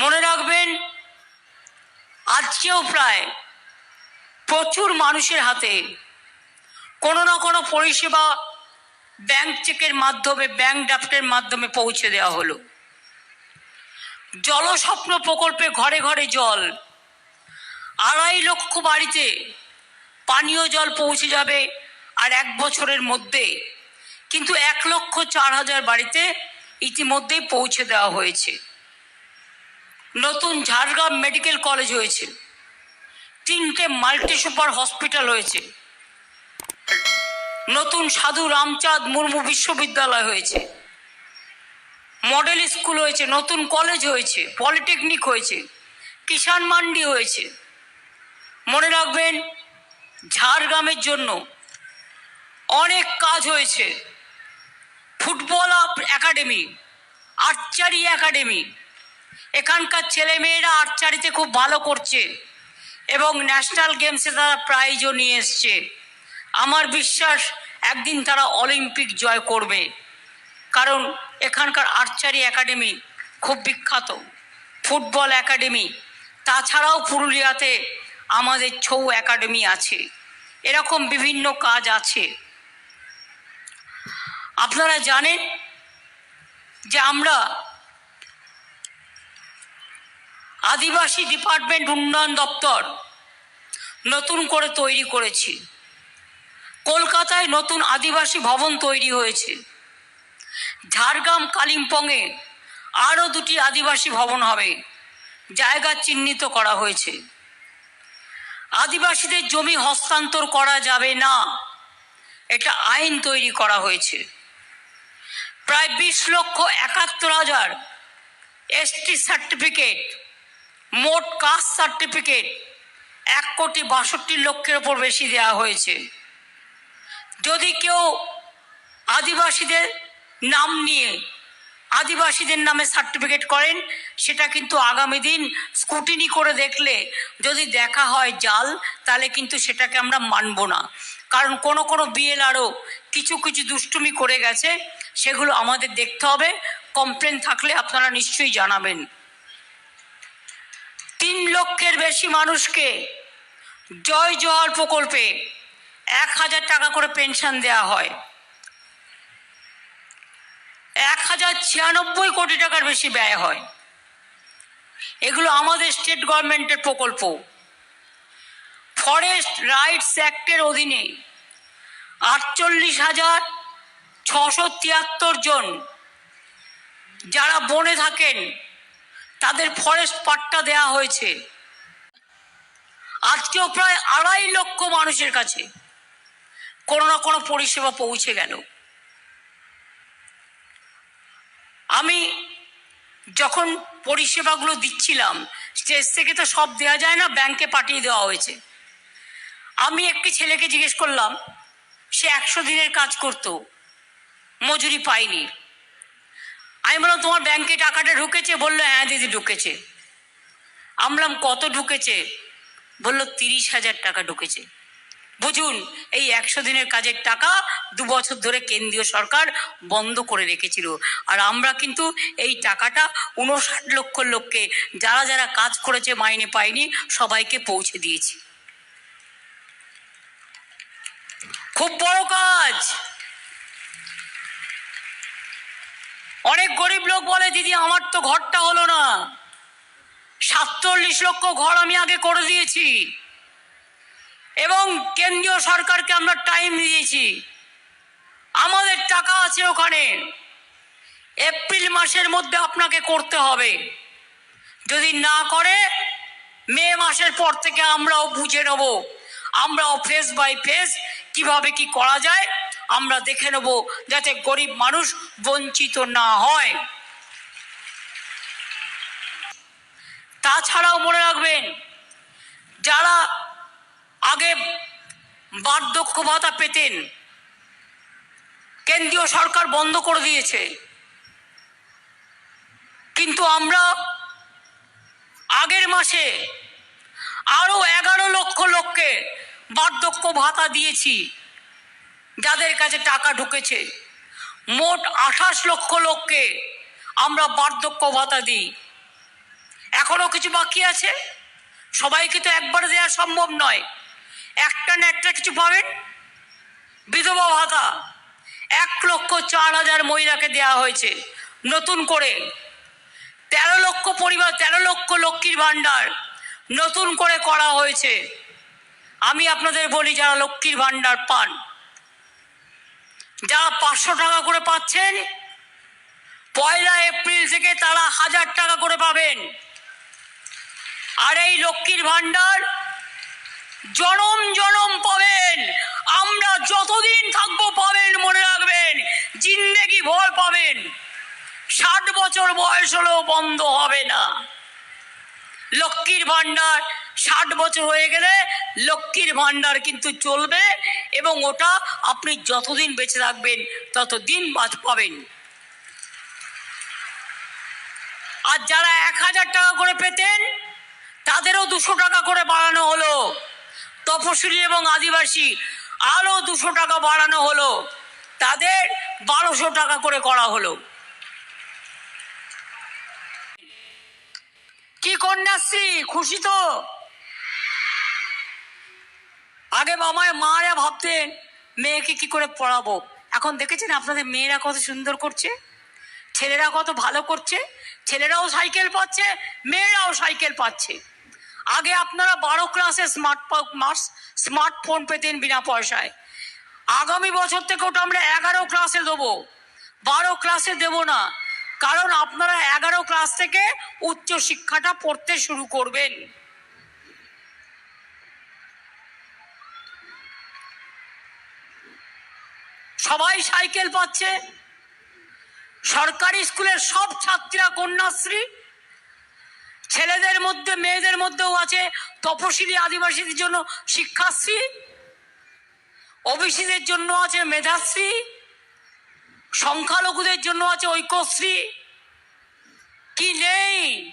মনে রাখবেন, আজকেও প্রায় প্রচুর মানুষের হাতে কোনো না কোনো পরিষেবা ব্যাংক চেকের মাধ্যমে ব্যাংক ড্রাফটের মাধ্যমে পৌঁছে দেওয়া হলো। জলস্বপ্ন প্রকল্পে ঘরে ঘরে জল, আড়াই লক্ষ বাড়িতে পানীয় জল পৌঁছে যাবে আর এক বছরের মধ্যে, কিন্তু এক লক্ষ চার হাজার বাড়িতে ইতিমধ্যেই পৌঁছে দেওয়া হয়েছে। নতুন ঝাড়গ্রাম মেডিকেল কলেজ হয়েছে। তিনটে মাল্টি সুপার হসপিটাল হয়েছে। নতুন সাধু রামচাঁদ মুর্মু বিশ্ববিদ্যালয় হয়েছে। মডেল স্কুল হয়েছে, নতুন কলেজ হয়েছে, পলিটেকনিক হয়েছে, কিষাণ মান্ডি হয়েছে। মনে রাখবেন, ঝাড়গ্রামের জন্য অনেক কাজ হয়েছে। ফুটবল আপ- একাডেমি, আর্চারি একাডেমি এখানকার ছেলেমেয়েরা আর্চারিতে খুব ভালো করছে এবং ন্যাশনাল গেমসে তারা প্রাইজও নিয়ে এসছে। আমার বিশ্বাস একদিন তারা অলিম্পিক জয় করবে। কারণ এখানকার আর্চারি একাডেমি খুব বিখ্যাত ফুটবল একাডেমি তাছাড়াও পুরুলিয়াতে আমাদের ছৌ একাডেমি আছে। এরকম বিভিন্ন কাজ আছে। আপনারা জানেন যে আমরা আদিবাসী ডিপার্টমেন্ট উন্নয়ন দপ্তর নতুন করে তৈরি করেছি। কলকাতায় নতুন আদিবাসী ভবন তৈরি হয়েছে। ঝাড়গ্রাম কালিম্পংয়ে আরও দুটি আদিবাসী ভবন হবে, জায়গা চিহ্নিত করা হয়েছে। আদিবাসীদের জমি হস্তান্তর করা যাবে না, এটা আইন তৈরি করা হয়েছে। প্রায় বিশ লক্ষ একাত্তর হাজার এসটি সার্টিফিকেট মোট কাস্ট সার্টিফিকেট এক কোটি বাষট্টি লক্ষের ওপর বেশি দেওয়া হয়েছে। যদি কেউ আদিবাসীদের নাম নিয়ে আদিবাসীদের নামে সার্টিফিকেট করেন, সেটা কিন্তু আগামী দিন স্কুটিনি করে দেখলে যদি দেখা হয় জাল, তাহলে কিন্তু সেটাকে আমরা মানব না। কারণ কোনো কোনো বিএলআরও কিছু কিছু দুষ্টুমি করে গেছে, সেগুলো আমাদের দেখতে হবে। কমপ্লেন থাকলে আপনারা নিশ্চয়ই জানাবেন। তিন লক্ষের বেশি মানুষকে জয় জোহার প্রকল্পে এক হাজার টাকা করে পেনশন দেওয়া হয়। এক হাজার ছিয়ানব্বই কোটি টাকার বেশি ব্যয় হয়। এগুলো আমাদের স্টেট গভর্নমেন্টের প্রকল্প। ফরেস্ট রাইটস অ্যাক্টের অধীনে আটচল্লিশ হাজার ছশো তিয়াত্তর জন যারা বনে থাকেন তাদের ফরেস্ট পাট্টা দেয়া হয়েছে। আজকেও প্রায় আড়াই লক্ষ মানুষের কাছে কোনো না কোনো পরিষেবা পৌঁছে গেল। আমি যখন পরিষেবাগুলো দিচ্ছিলাম, স্টেজ থেকে তো সব দেওয়া যায় না ব্যাংকে পাঠিয়ে দেওয়া হয়েছে। আমি একটি ছেলেকে জিজ্ঞেস করলাম, সে একশো দিনের কাজ করতো, মজুরি পাইনি আমি বললাম, তোমার ব্যাংকে টাকাটা ঢুকেছে? বলল হ্যাঁ দিদি, ঢুকেছে। আমি বললাম, কত ঢুকেছে? বলল, তিরিশ হাজার টাকা ঢুকেছে। বুঝুন, এই একশো দিনের কাজের টাকা দু বছর ধরে কেন্দ্রীয় সরকার বন্ধ করে রেখেছিল। আর আমরা কিন্তু এই টাকাটা উনষাট লক্ষ লোককে, যারা যারা কাজ করেছে মাইনে পায়নি, সবাইকে পৌঁছে দিয়েছি। খুব বড় কাজ! অনেক গরিব লোক বলে, দিদি, আমার তো ঘরটা হলো না। সাতচল্লিশ লক্ষ ঘর আমি আগে করে দিয়েছি। এবং কেন্দ্রীয় সরকারকে আমরা টাইম দিয়েছি। আমাদের টাকা আছে ওখানে। এপ্রিল মাসের মধ্যে আপনাকে করতে হবে। যদি না করে, মে মাসের পর থেকে আমরাও বুঝে নেব। আমরাও ফেস বাই ফেস কীভাবে কি করা যায়। আমরা দেখে নেব যাতে গরিব মানুষ বঞ্চিত না হয়। তাছাড়াও মনে রাখবেন, যারা আগে বার্ধক্য ভাতা পেতেন, কেন্দ্রীয় সরকার বন্ধ করে দিয়েছে। কিন্তু আমরা আগের মাসে আরও এগারো লক্ষ লোককে বার্ধক্য ভাতা দিয়েছি। যাদের কাছে টাকা ঢুকেছে, মোট আঠাশ লক্ষ লোককে আমরা বার্ধক্য ভাতা দিই। এখনও কিছু বাকি আছে? সবাইকে তো একবারে দেওয়া সম্ভব নয়। একটা না একটা কিছু পাবেন? বিধবা ভাতা। এক লক্ষ চার হাজার মহিলাকে দেওয়া হয়েছে নতুন করে। তেরো লক্ষ পরিবার, তেরো লক্ষ লক্ষ্মীর ভাণ্ডার নতুন করে করা হয়েছে। আমি আপনাদের বলি, যারা লক্ষ্মীর ভাণ্ডার পান যারা পাঁচশো টাকা করে পাচ্ছেন, পয়লা এপ্রিল থেকে তারা হাজার টাকা করে পাবেন। আর এই লক্ষ্মীর ভাণ্ডার জনম জনম পাবেন। আমরা যতদিন থাকব পাবেন মনে রাখবেন, জিন্দেগি ভর পাবেন। ষাট বছর বয়স হলেও বন্ধ হবে না। লক্ষ্মীর ভাণ্ডার ষাট বছর হয়ে গেলে লক্ষ্মীর ভাণ্ডার কিন্তু চলবে এবং ওটা আপনি যতদিন বেঁচে থাকবেন, ততদিন বাদ পাবেন। আর যারা এক হাজার টাকা করে পেতেন, তাদেরও দুশো টাকা করে বাড়ানো হলো। তপশিলি এবং আদিবাসী আরও দুশো টাকা বাড়ানো হলো। তাদের বারোশো টাকা করে করা হলো। কি কন্যাশ্রী? খুশি তো? আগে বাবায় মারা ভাবতেন মেয়েকে কি করে পড়াবো? এখন দেখেছেন আপনাদের মেয়েরা কত সুন্দর করছে? ছেলেরা কত ভালো করছে? ছেলেরাও সাইকেল পাচ্ছে, মেয়েরাও সাইকেল পাচ্ছে। আগে আপনারা বারো ক্লাসে স্মার্ট স্মার্টফোন পেতেন বিনা পয়সায়। আগামী বছর থেকে ওটা আমরা এগারো ক্লাসে দেবো। বারো ক্লাসে দেব না, কারণ আপনারা এগারো ক্লাস থেকে উচ্চ শিক্ষাটা পড়তে শুরু করবেন। সবাই সাইকেল পাচ্ছে। সরকারি স্কুলের সব ছাত্রীরা, কন্যাশ্রী। ছেলেদের মধ্যে, মেয়েদের মধ্যেও আছে তপশিলি আদিবাসীদের জন্য শিক্ষাশ্রী। ওবিসিদের জন্য আছে মেধাশ্রী। সংখ্যালঘুদের জন্য আছে ঐক্যশ্রী। কি নেই?